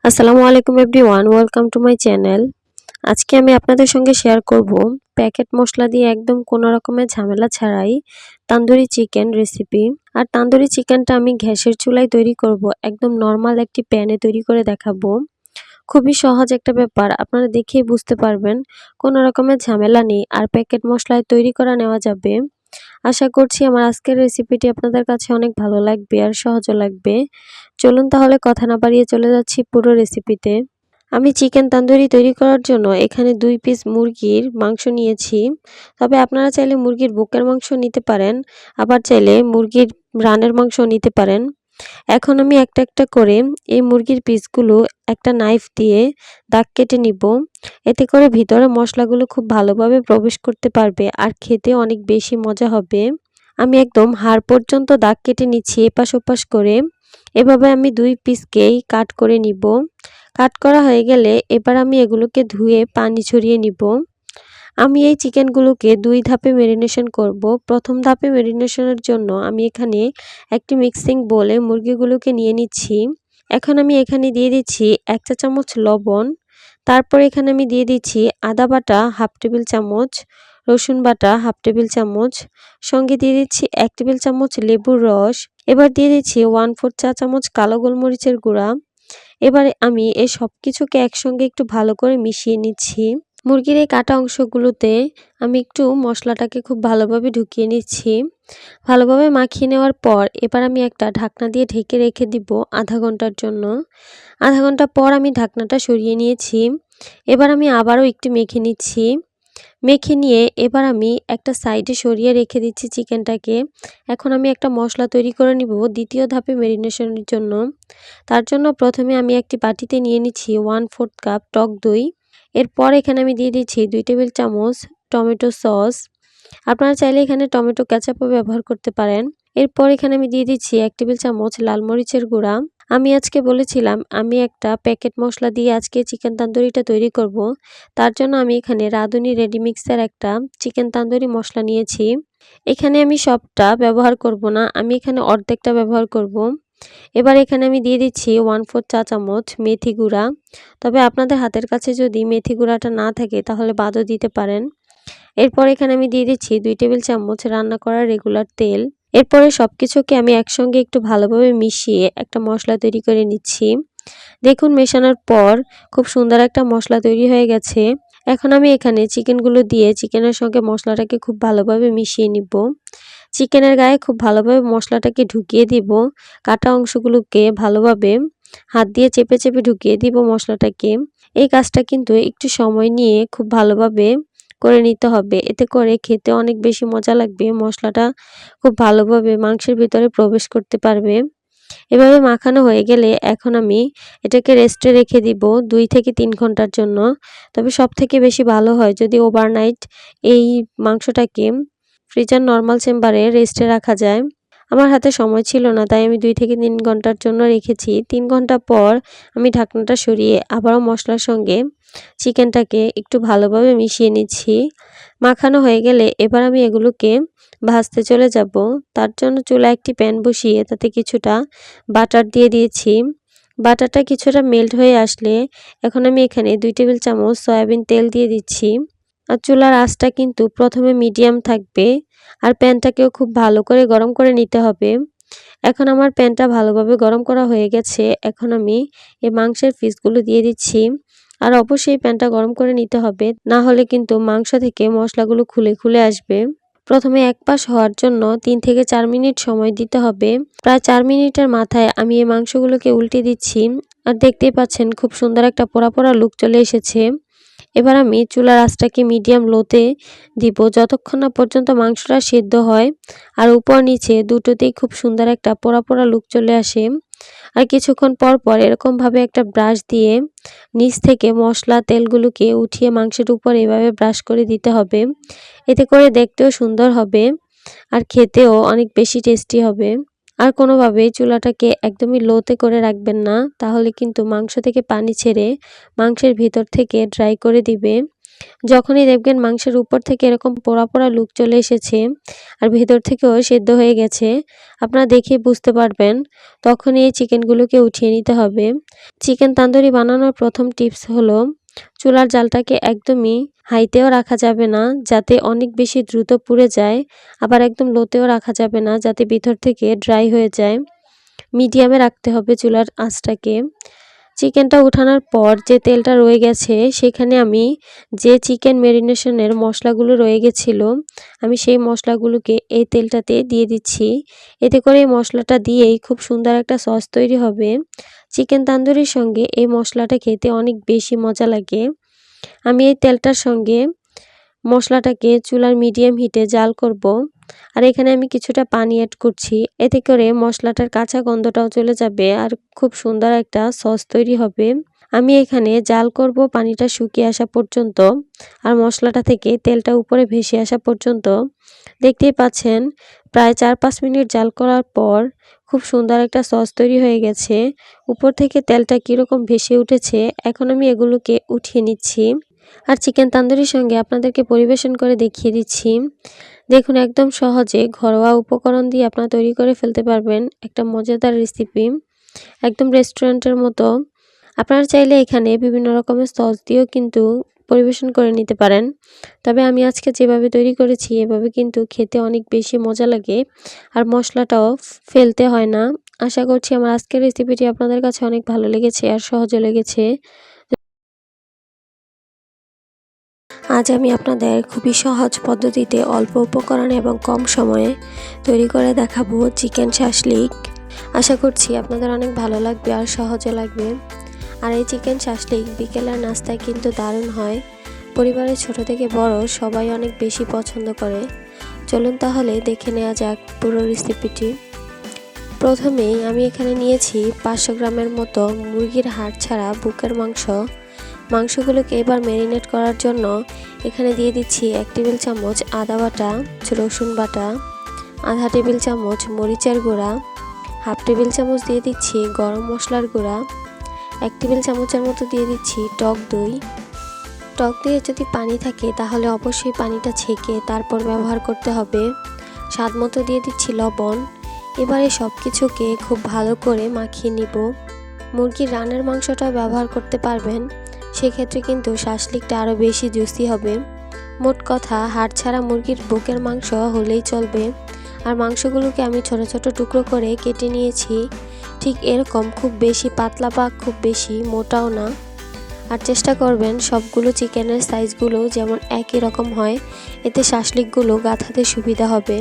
আসসালামু আলাইকুম everyone, welcome to my channel. আজকে আমি আপনাদের সঙ্গে শেয়ার করব প্যাকেট মশলা দিয়ে একদম কোনো রকমের ঝামেলা ছাড়াই তান্দুরি চিকেন রেসিপি। আর তান্দুরি চিকেনটা আমি গ্যাসের চুলায় তৈরি করব, একদম নর্মাল একটি প্যানে তৈরি করে দেখাবো। খুবই সহজ একটা ব্যাপার, আপনারা দেখেই বুঝতে পারবেন, কোনো রকমের ঝামেলা নেই, আর প্যাকেট মশলায় তৈরি করা নেওয়া যাবে। আশা করছি আমার আজকের রেসিপিটি আপনাদের কাছে অনেক ভালো লাগবে আর সহজও লাগবে। চলুন তাহলে কথা না বাড়িয়ে চলে যাচ্ছি পুরো রেসিপিতে আমি চিকেন তান্দুরি তৈরি করার জন্য এখানে দুই পিস মুরগির মাংস নিয়েছি। তবে আপনারা চাইলে মুরগির বুকের মাংস নিতে পারেন, আবার চাইলে মুরগির রানের মাংস নিতে পারেন। এখন আমি একটা একটা করে এই মুরগির পিসগুলো একটা নাইফ দিয়ে দাগ কেটে নিব। এতে করে ভিতরে মশলাগুলো খুব ভালোভাবে প্রবেশ করতে পারবে আর খেতে অনেক বেশি মজা হবে। আমি একদম হাড় পর্যন্ত দাগ কেটে নিচ্ছি এপাশ ওপাশ করে। এভাবে আমি দুই পিসকেই কাট করে নিব। কাট করা হয়ে গেলে এবার আমি এগুলোকে ধুয়ে পানি ছড়িয়ে নিব। আমি এই চিকেনগুলোকে দুই ধাপে মেরিনেশন করব। প্রথম ধাপে মেরিনেশনের জন্য আমি এখানে একটি মিক্সিং বলে মুরগিগুলোকে নিয়ে নিচ্ছি। এখন আমি এখানে দিয়ে দিচ্ছি এক চা চামচ লবণ। তারপর এখানে আমি দিয়ে দিচ্ছি আদা বাটা হাফ টেবিল চামচ, রসুন বাটা হাফ টেবিল চামচ, সঙ্গে দিয়ে দিচ্ছি এক টেবিল চামচ লেবুর রস। এবার দিয়ে দিচ্ছি ওয়ান ফোর চা চামচ কালো গোলমরিচের গুঁড়া। এবারে আমি এই সব কিছুকে একসঙ্গে একটু ভালো করে মিশিয়ে নিচ্ছি। মুরগির এই কাটা অংশগুলোতে আমি একটু মশলাটাকে খুব ভালোভাবে ঢুকিয়ে নিচ্ছি। ভালোভাবে মাখিয়ে নেওয়ার পর এবার আমি একটা ঢাকনা দিয়ে ঢেকে রেখে দিব আধা ঘণ্টার জন্য। আধা ঘণ্টা পর আমি ঢাকনাটা সরিয়ে নিয়েছি। এবার আমি আবারও একটু মেখে নিচ্ছি। মেখে নিয়ে এবার আমি একটা সাইডে সরিয়ে রেখে দিচ্ছি চিকেনটাকে। এখন আমি একটা মশলা তৈরি করে নিব দ্বিতীয় ধাপে মেরিনেশনের জন্য। তার জন্য প্রথমে আমি একটি বাটিতে নিয়ে নিচ্ছি ওয়ান ফোর্থ কাপ টক দই। এরপর এখানে আমি দিয়ে দিচ্ছি দুই টেবিল চামচ টমেটো সস। আপনারা চাইলে এখানে টমেটো ক্যাচাপও ব্যবহার করতে পারেন। এরপর এখানে আমি দিয়ে দিচ্ছি এক টেবিল চামচ লাল মরিচের গুঁড়া। আমি আজকে বলেছিলাম আমি একটা প্যাকেট মশলা দিয়ে আজকে চিকেন তান্দুরিটা তৈরি করব। তার জন্য আমি এখানে রাঁধুনি রেডি মিক্সার একটা চিকেন তান্দুরি মশলা নিয়েছি। এখানে আমি সবটা ব্যবহার করব না, আমি এখানে অর্ধেকটা ব্যবহার করব। এবার এখানে আমি দিয়ে দিচ্ছি ওয়ান ফোর চা চামচ মেথি গুঁড়া। তবে আপনাদের হাতের কাছে যদি মেথি গুঁড়াটা না থাকে, তাহলে বাদও দিতে পারেন। এরপর এখানে আমি দিয়ে দিচ্ছি দুই টেবিল চামচ রান্না করা রেগুলার তেল। এরপরে সব কিছুকে আমি একসঙ্গে একটু ভালোভাবে মিশিয়ে একটা মশলা তৈরি করে নিচ্ছি। দেখুন, মেশানোর পর খুব সুন্দর একটা মশলা তৈরি হয়ে গেছে। এখন আমি এখানে চিকেনগুলো দিয়ে চিকেনের সঙ্গে মশলাটাকে খুব ভালোভাবে মিশিয়ে নিব। চিকেনের গায়ে খুব ভালোভাবে মশলাটাকে ঢুকিয়ে দিব। কাটা অংশগুলোকে ভালোভাবে হাত দিয়ে চেপে চেপে ঢুকিয়ে দিব মশলাটাকে। এই কাজটা কিন্তু একটু সময় নিয়ে খুব ভালোভাবে করে নিতে হবে। এতে করে খেতে অনেক বেশি মজা লাগবে। মশলাটা খুব ভালোভাবে মাংসের ভিতরে প্রবেশ করতে পারবে। এভাবে মাখানো হয়ে গেলে এখন আমি এটাকে রেস্টে রেখে দিব দুই থেকে তিন ঘণ্টার জন্য। তবে সব থেকে বেশি ভালো হয় যদি ওভারনাইট এই মাংসটাকে ফ্রিজার নর্মাল চেম্বারে রেস্টে রাখা যায়। আমার হাতে সময় ছিল না, তাই আমি দুই থেকে তিন ঘণ্টার জন্য রেখেছি। তিন ঘণ্টা পর আমি ঢাকনাটা সরিয়ে আবারও মশলার সঙ্গে চিকেনটাকে একটু ভালোভাবে মিশিয়ে নিচ্ছি। মাখানো হয়ে গেলে এবার আমি এগুলোকে ভাজতে চলে যাব। তার জন্য চুলা একটি প্যান বসিয়ে তাতে কিছুটা বাটার দিয়ে দিয়েছি। বাটারটা কিছুটা মেল্ট হয়ে আসলে এখন আমি এখানে দুই টেবিল চামচ সয়াবিন তেল দিয়ে দিচ্ছি। আর চুলার আঁচটা কিন্তু প্রথমে মিডিয়াম থাকবে আর প্যানটাকেও খুব ভালো করে গরম করে নিতে হবে। এখন আমার প্যানটা ভালোভাবে গরম করা হয়ে গেছে। এখন আমি এই মাংসের পিসগুলো দিয়ে দিচ্ছি আর অবশ্যই প্যানটা গরম করে নিতে হবে। না হলে কিন্তু মাংস থেকে মশলাগুলো খুলে খুলে আসবে। প্রথমে এক পাশ হওয়ার জন্য তিন থেকে চার মিনিট সময় দিতে হবে। প্রায় চার মিনিটের মাথায় আমি এই মাংসগুলোকে উল্টে দিচ্ছি। আর দেখতেই পাচ্ছেন খুব সুন্দর একটা পোড়া পোড়া লুক চলে এসেছে। এবার আমি চুলার আঁচটাকে মিডিয়াম লোতে দিব। যতক্ষণ না পর্যন্ত মাংসটা সেদ্ধ হয় আর উপর নিচে দুটোতেই খুব সুন্দর একটা পোড়া পোড়া লুক চলে আসে আর কিছুক্ষণ পর পর এরকমভাবে একটা ব্রাশ দিয়ে নিচ থেকে মশলা, তেলগুলোকে উঠিয়ে মাংসের উপর এভাবে ব্রাশ করে দিতে হবে। এতে করে দেখতেও সুন্দর হবে আর খেতেও অনেক বেশি টেস্টি হবে। আর কোনোভাবেই চুলাটাকে একদমই লোতে করে রাখবেন না। তাহলে কিন্তু মাংস থেকে পানি ছেড়ে মাংসের ভিতর থেকে ড্রাই করে দিবে। যখনই দেখবেন মাংসের উপর থেকে এরকম পোড়া পোড়া লুক চলে এসেছে আর ভেতর থেকেও সেদ্ধ হয়ে গেছে, আপনারা দেখে বুঝতে পারবেন। তখনই এই চিকেনগুলোকে উঠিয়ে নিতে হবে। চিকেন তান্দুরি বানানোর প্রথম টিপস হলো চুলার জালটাকে একদমই হাইতেও রাখা যাবে না, যাতে অনেক বেশি দ্রুত পুড়ে যায়, আবার একদম লোতেও রাখা যাবে না, যাতে ভিতর থেকে ড্রাই হয়ে যায়। মিডিয়ামে রাখতে হবে চুলার আঁচটাকে। চিকেনটা উঠানোর পর যে তেলটা রয়ে গেছে, সেখানে আমি যে চিকেন ম্যারিনেশনের মশলাগুলো রয়ে গেছিল, আমি সেই মশলাগুলোকে এই তেলটাতে দিয়ে দিচ্ছি। এতে করে এই মশলাটা দিয়েই খুব সুন্দর একটা সস তৈরি হবে। চিকেন তান্দুরির সঙ্গে এই মশলাটা খেতে অনেক বেশি মজা লাগে। আমি এই তেলটার সঙ্গে মশলাটাকে চুলার মিডিয়াম হিটে জাল করব। আর এখানে আমি কিছুটা পানি অ্যাড করছি। এতে করে মশলাটার কাঁচা গন্ধটাও চলে যাবে আর খুব সুন্দর একটা সস তৈরি হবে। আমি এখানে জাল করব পানিটা শুকিয়ে আসা পর্যন্ত আর মশলাটা থেকে তেলটা উপরে ভেসে আসা পর্যন্ত। দেখতেই পাচ্ছেন, প্রায় চার পাঁচ মিনিট জাল করার পর খুব সুন্দর একটা সস তৈরি হয়ে গেছে। উপর থেকে তেলটা কীরকম ভেসে উঠেছে, এখন আমি এগুলোকে উঠিয়ে নিচ্ছি। আর চিকেন তান্দুরির সঙ্গে আপনাদেরকে পরিবেশন করে দেখিয়ে দিচ্ছি। দেখুন, একদম সহজে ঘরোয়া উপকরণ দিয়ে আপনারা তৈরি করে ফেলতে পারবেন একটা মজাদার রেসিপি একদম রেস্টুরেন্টের মতো। আপনারা চাইলে এখানে বিভিন্ন রকমের সস দিয়েও কিন্তু পরিবেশন করে নিতে পারেন। তবে আমি আজকে যেভাবে তৈরি করেছি, এভাবে কিন্তু খেতে অনেক বেশি মজা লাগে আর মশলাটাও ফেলতে হয় না। আশা করছি আমার আজকের রেসিপিটি আপনাদের কাছে অনেক ভালো লেগেছে আর সহজে লেগেছে। আজ আমি আপনাদের খুবই সহজ পদ্ধতিতে অল্প উপকরণে এবং কম সময়ে তৈরি করে দেখাবো চিকেন শাসলিক আশা করছি আপনাদের অনেক ভালো লাগবে আর সহজে লাগবে। আর এই চিকেন শাসলিক বিকেলের নাস্তায় কিন্তু দারুণ হয়। পরিবারের ছোট থেকে বড় সবাই অনেক বেশি পছন্দ করে। চলুন তাহলে দেখে নেওয়া যাক পুরো রেসিপিটি। প্রথমেই আমি এখানে নিয়েছি পাঁচশো গ্রামের মতো মুরগির হাড় ছাড়া বুকের মাংস। মাংসগুলোকে এবার ম্যারিনেট করার জন্য এখানে দিয়ে দিচ্ছি এক টেবিল চামচ আদা বাটা, রসুন বাটা, আধা টেবিল চামচ মরিচের গুঁড়া, হাফ টেবিল চামচ দিয়ে দিচ্ছি গরম মশলার গুঁড়া, এক টেবিল চামচের মতো দিয়ে দিচ্ছি টক দই। টক দিয়ে যদি পানি থাকে তাহলে অবশ্যই পানিটা ছেঁকে তারপর ব্যবহার করতে হবে। স্বাদ মতো দিয়ে দিচ্ছি লবণ। এবারে সব কিছুকে খুব ভালো করে মাখিয়ে নিব। মুরগির রানের মাংসটা ব্যবহার করতে পারবেন। সেক্ষেত্রে কিন্তু শাসলিকটা আরও বেশি জুসি হবে। মোট কথা, হাড় ছাড়া মুরগির বুকের মাংস হলেই চলবে। আর মাংসগুলোকে আমি ছোট ছোট টুকরো করে কেটে নিয়েছি। ঠিক এরকম খুব বেশি পাতলা বা খুব বেশি মোটাও না। আর চেষ্টা করবেন সবগুলো চিকেনের সাইজগুলো যেমন একই রকম হয়, এতে শাসলিকগুলো গাঁথাতে সুবিধা হবে।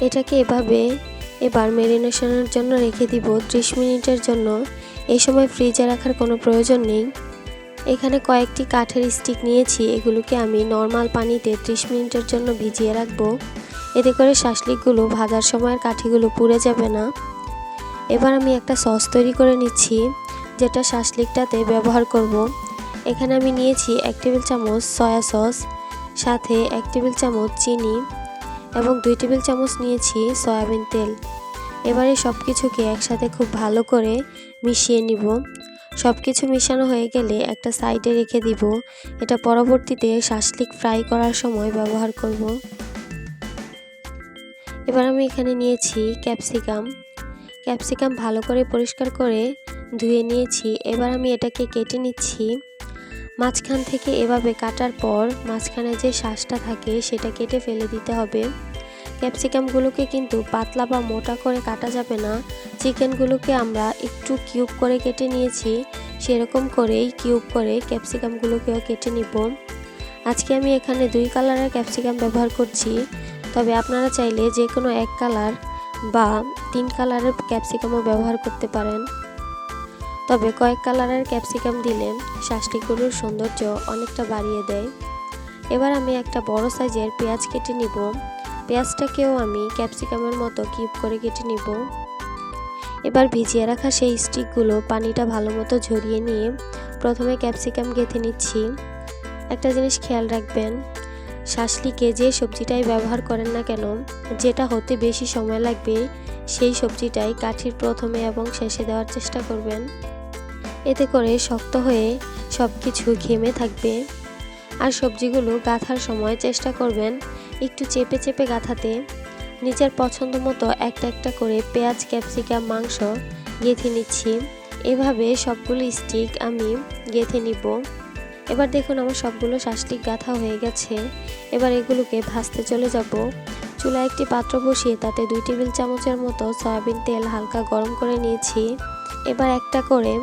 এটাকে এভাবে এবার ম্যারিনেশনের জন্য রেখে দিব ত্রিশ মিনিটের জন্য। এই সময় ফ্রিজে রাখার কোনো প্রয়োজন নেই। এখানে কয়েকটি কাঠের স্টিক নিয়েছি, এগুলোকে আমি নর্মাল পানিতে ত্রিশ মিনিটের জন্য ভিজিয়ে রাখব। এতে করে শাসলিকগুলো ভাজার সময়ের কাঠিগুলো পুড়ে যাবে না। এবার আমি একটা সস তৈরি করে নিচ্ছি, যেটা শাসলিকটাতে ব্যবহার করব। এখানে আমি নিয়েছি এক টেবিল চামচ সয়া সস, সাথে এক টেবিল চামচ চিনি, এবং দুই টেবিল চামচ নিয়েছি সয়াবিন তেল। এবারে সব কিছুকে একসাথে খুব ভালো করে মিশিয়ে নিব। সব কিছু মিশানো হয়ে গেলে একটা সাইডে রেখে দিব। এটা পরবর্তীতে শাসলিক ফ্রাই করার সময় ব্যবহার করব। এবার আমি এখানে নিয়েছি ক্যাপসিকাম। ক্যাপসিকাম ভালো করে পরিষ্কার করে ধুয়ে নিয়েছি। এবার আমি এটাকে কেটে নিচ্ছি। মাঝখান থেকে এভাবে কাটার পর মাঝখানে যে শ্বাসটা থাকে সেটা কেটে ফেলে দিতে হবে। ক্যাপসিকামগুলোকে কিন্তু পাতলা বা মোটা করে কাটা যাবে না। চিকেনগুলোকে আমরা একটু কিউব করে কেটে নিয়েছি। সেরকম করেই কিউব করে ক্যাপসিকামগুলোকেও কেটে নিব। আজকে আমি এখানে দুই কালারের ক্যাপসিকাম ব্যবহার করছি। তবে আপনারা চাইলে যে কোনো এক কালার বা তিন কালারের ক্যাপসিকামও ব্যবহার করতে পারেন। তবে কয়েক কালারের ক্যাপসিকাম দিলে শাসটিগুলোর সৌন্দর্য অনেকটা বাড়িয়ে দেয়। এবার আমি একটা বড় সাইজের পেঁয়াজ কেটে নিব। পেঁয়াজটাকেও আমি ক্যাপসিকামের মতো কিপ করে কেটে নিব। এবার ভিজিয়ে রাখা সেই স্টিকগুলো পানিটা ভালো মতো ঝরিয়ে নিয়ে প্রথমে ক্যাপসিকাম গেঁথে নিচ্ছি। একটা জিনিস খেয়াল রাখবেন শাসলিকে যে সবজিটাই ব্যবহার করেন না কেন, যেটা হতে বেশি সময় লাগবে, সেই সবজিটাই কাঠির প্রথমে এবং শেষে দেওয়ার চেষ্টা করবেন। এতে করে শক্ত হয়ে সব কিছু ঘেমে থাকবে। আর সবজিগুলো গাঁথার সময় চেষ্টা করবেন একটু চেপে চেপে গাঁথাতে নিজের পছন্দ মতো একটা একটা করে পেঁয়াজ, ক্যাপসিকাম, মাংস গেঁথে নিচ্ছি। এভাবে সবগুলো স্টিক আমি গেঁথে নিব। এবার দেখুন আমার সবগুলো শাসলিক গাঁথা হয়ে গেছে। এবার এগুলোকে ভাজতে চলে যাব। চুলায় একটি পাত্র বসিয়ে তাতে দুই টেবিল চামচের মতো সয়াবিন তেল হালকা গরম করে নিয়েছি। এবার একটা করে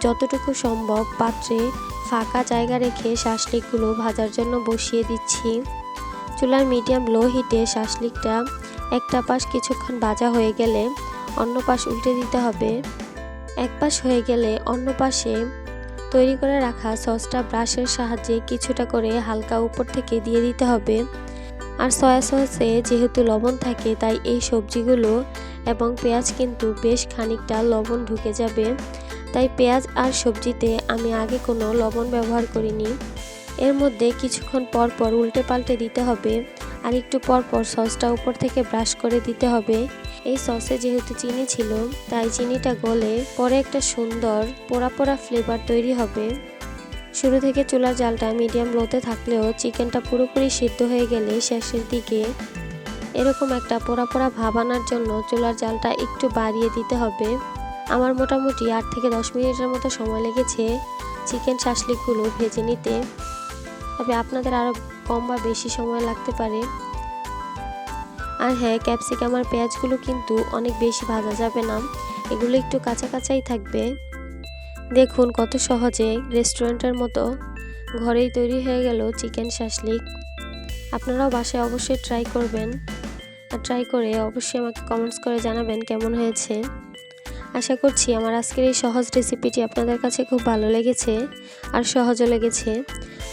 যতটুকু সম্ভব পাত্রে ফাঁকা জায়গা রেখে শাসলিকগুলো ভাজার জন্য বসিয়ে দিচ্ছি। চুলার মিডিয়াম লো হিটে শাসলিকটা একটা পাশ কিছুক্ষণ ভাজা হয়ে গেলে অন্য পাশ উল্টে দিতে হবে। এক পাশ হয়ে গেলে অন্য পাশে তৈরি করে রাখা সসটা ব্রাশের সাহায্যে কিছুটা করে হালকা উপর থেকে দিয়ে দিতে হবে। আর সয়া সসে যেহেতু লবণ থাকে, তাই এই সবজিগুলো এবং পেঁয়াজ কিন্তু বেশ খানিকটা লবণ ঢুকে যাবে। তাই পেঁয়াজ আর সবজিতে আমি আগে কোনো লবণ ব্যবহার করিনি। এর মধ্যে কিছুক্ষণ পর পর উল্টে পাল্টে দিতে হবে আর একটু পর পর সসটা উপর থেকে ব্রাশ করে দিতে হবে। এই সসে যেহেতু চিনি ছিল, তাই চিনিটা গলে পরে একটা সুন্দর পোড়া পোড়া ফ্লেভার তৈরি হবে। শুরু থেকে চুলার জালটা মিডিয়াম লোতে থাকলেও চিকেনটা পুরোপুরি সিদ্ধ হয়ে গেলে শেষের দিকে এরকম একটা পোড়া পোড়া ভাব আনার জন্য চুলার জালটা একটু বাড়িয়ে দিতে হবে। আমার মোটামুটি আট থেকে দশ মিনিটের মতো সময় লেগেছে চিকেন শাসলিকগুলো ভেজে নিতে। তবে আপনাদের আরও কম বা বেশি সময় লাগতে পারে। আর হ্যাঁ ক্যাপসিকাম আর পেঁয়াজগুলো কিন্তু অনেক বেশি ভাজা যাবে না। এগুলো একটু কাঁচা কাঁচাই থাকবে। দেখুন কত সহজে রেস্টুরেন্টের মতো ঘরেই তৈরি হয়ে গেল চিকেন শাসলিক। আপনারাও বাসায় অবশ্যই ট্রাই করবেন। আর ট্রাই করে অবশ্যই আমাকে কমেন্টস করে জানাবেন কেমন হয়েছে। আশা করছি আমার আজকের এই সহজ রেসিপিটি আপনাদের কাছে খুব ভালো লেগেছে আর সহজও লেগেছে।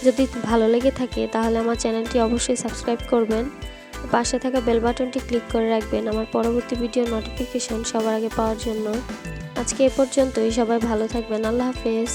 যদি ভালো লেগে থাকে, তাহলে আমার চ্যানেলটি অবশ্যই সাবস্ক্রাইব করবেন। পাশে থাকা বেল বাটনটি ক্লিক করে রাখবেন আমার পরবর্তী ভিডিও নোটিফিকেশন সবার আগে পাওয়ার জন্য। আজকে এ পর্যন্তই, সবাই ভালো থাকবেন, আল্লাহ হাফেজ।